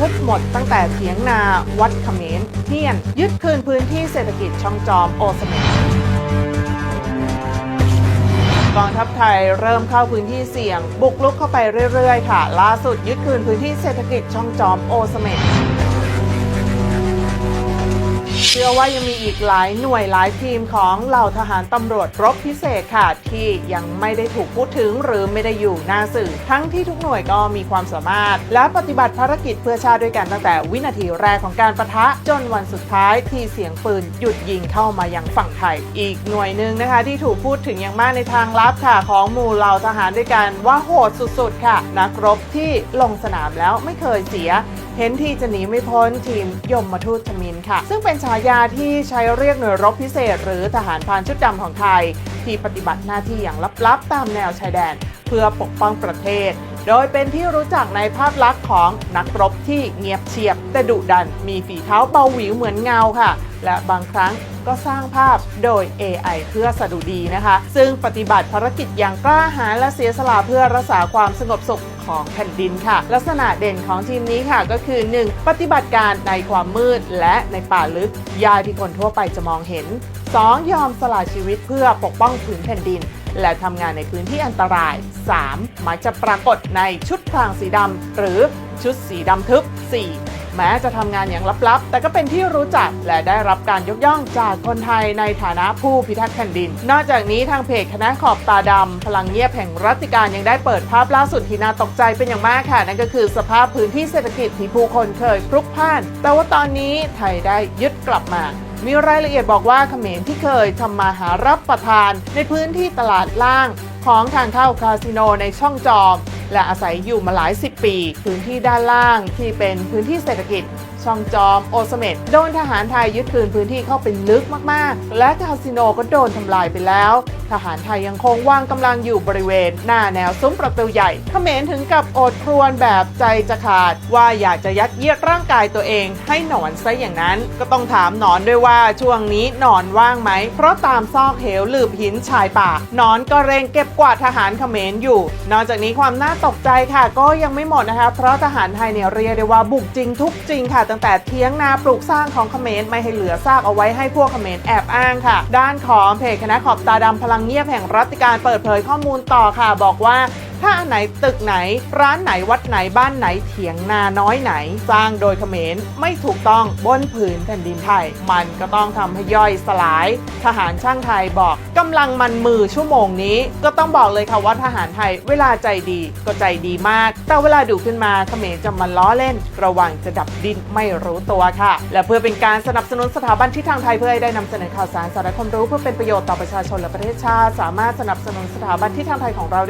ทุบหมดตั้งแต่เถียงนาวัดเขมรเทียน ยึดคืนพื้นที่เศรษฐกิจช่องจอมโอสเมดกองทัพไทยเริ่มเข้าพื้นที่เสี่ยง บุกลุกเข้าไปเรื่อย ๆ ค่ะ ล่าสุดยึดคืนพื้นที่เศรษฐกิจช่องจอมโอสเมดเชื่อว่ายังมีอีกหลายหน่วยหลายทีมของเหล่าทหารตำรวจรบพิเศษค่ะที่ยังไม่ได้ถูกพูดถึงหรือไม่ได้อยู่หน้าสื่อ ทั้งที่ทุกหน่วยก็มีความสามารถ และปฏิบัติภารกิจเพื่อชาติด้วยกันตั้งแต่วินาทีแรกของการประทะจนวันสุดท้ายที่เสียงปืนหยุดยิงเข้ามายังฝั่งไทย อีกหน่วยหนึ่งนะคะ ที่ถูกพูดถึงอย่างมากในทางลับค่ะของหมู่เหล่าทหารด้วยกันว่าโหดสุดๆ ค่ะ นักรบที่ลงสนามแล้วไม่เคยเสีย เห็นที่จะหนีไม่พ้นทีมยมมาทูตชมินค่ะ ซึ่งเป็นฉายาที่ใช้เรียกหน่วยรบพิเศษ หรือทหารพานชุดดำของไทย ที่ปฏิบัติหน้าที่อย่างลับๆ ตามแนวชายแดน เพื่อปกป้องประเทศ โดยเป็นที่รู้จักในภาพลักษณ์ของนักรบที่เงียบเชียบ แต่ดุดันมีฝีเท้าเบาหวิวเหมือนเงาค่ะ และบางครั้งก็สร้างภาพโดย AI เพื่อสะดุดีนะคะ ซึ่งปฏิบัติภารกิจอย่างกล้าหาญและเสียสละเพื่อรักษาความสงบสุข ของแผ่นดินค่ะ ลักษณะเด่นของทีมนี้ค่ะก็คือ 1. ปฏิบัติการในความมืดและในป่าลึก ยายที่คนทั่วไปจะมองเห็น 2. ยอมสละชีวิตเพื่อปกป้องผืนแผ่นดิน และทำงานในพื้นที่อันตราย 3. มักจะปรากฏในชุดพรางสีดำหรือชุดสีดำทึบ 4. แม้จะทำงานอย่างลับๆ แต่ก็เป็นที่รู้จักและได้รับการยกย่องจากคนไทยในฐานะผู้พิทักษ์แผ่นดิน นอกจากนี้ทางเพจคณะขอบตาดำพลังเงียบแห่งรัติการยังได้เปิดภาพล่าสุดที่น่าตกใจเป็นอย่างมากค่ะ นั่นก็คือสภาพพื้นที่เศรษฐกิจที่ผู้คนเคยพลุกพ่าน แต่ว่าตอนนี้ไทยได้ยึดกลับมามีรายละเอียดบอกว่าเขมรที่เคยทำมาหารับประทาน ในพื้นที่ตลาดล่าง ของทางเข้าคาสิโนในช่องจอม และอาศัยอยู่มาหลายสิบปี พื้นที่ด้านล่างที่เป็นพื้นที่เศรษฐกิจช่องจอม โอสเมดโดนทหารไทยยึดคืนพื้นที่เข้าไปลึกมากๆ และคาสิโนก็โดนทำลายไปแล้ว ทหารไทยยังคงวางกำลังอยู่บริเวณ หน้าแนวซุ้มประตูใหญ่เขมรถึงกับอดครวญแบบใจจะขาด ว่าอยากจะยัดเยียดร่างกายตัวเอง ให้หนอนซะอย่างนั้น ก็ต้องถามหนอนด้วยว่าช่วงนี้หนอนว่างไหม เพราะตามซอกเหวหลืบหินชายป่าหนอนก็เร่งเก็บกวาดทหารเขมรอยู่ นอกจากนี้ความน่าตกใจค่ะ ก็ยังไม่หมดนะคะ เพราะทหารไทยเนี่ยเรียกได้ว่าบุกจริงทุกจริงค่ะตั้งแต่เทียงนาปลูกสร้างของเขมรไม่ให้เหลือซากเอาไว้ให้พวกเขมรแอบอ้างค่ะ ด้านของเพจคณะขอบตาดำพลังเงียบแห่งรัฐการเปิดเผยข้อมูลต่อค่ะ บอกว่า ถ้าอันไหนตึกไหน ร้านไหนวัดไหนบ้านไหนเถียงนาน้อยไหน สร้างโดยเขมรไม่ถูกต้องบนผืนแผ่นดินไทย มันก็ต้องทำให้ย่อยสลาย ทหารช่างไทยบอกกำลังมันมือชั่วโมงนี้ ก็ต้องบอกเลยค่ะว่าทหารไทยเวลาใจดีก็ใจดีมาก แต่เวลาดุขึ้นมาเขมรจะมาล้อเล่น ระวังจะดับดินไม่รู้ตัวค่ะ และเพื่อเป็นการสนับสนุนสถาบันที่ทางไทยเพื่อให้ได้นำเสนอข่าวสารสาระความรู้เพื่อเป็นประโยชน์ต่อประชาชนและประเทศชาติ สามารถสนับสนุนสถาบันที่ทางไทยของเราได้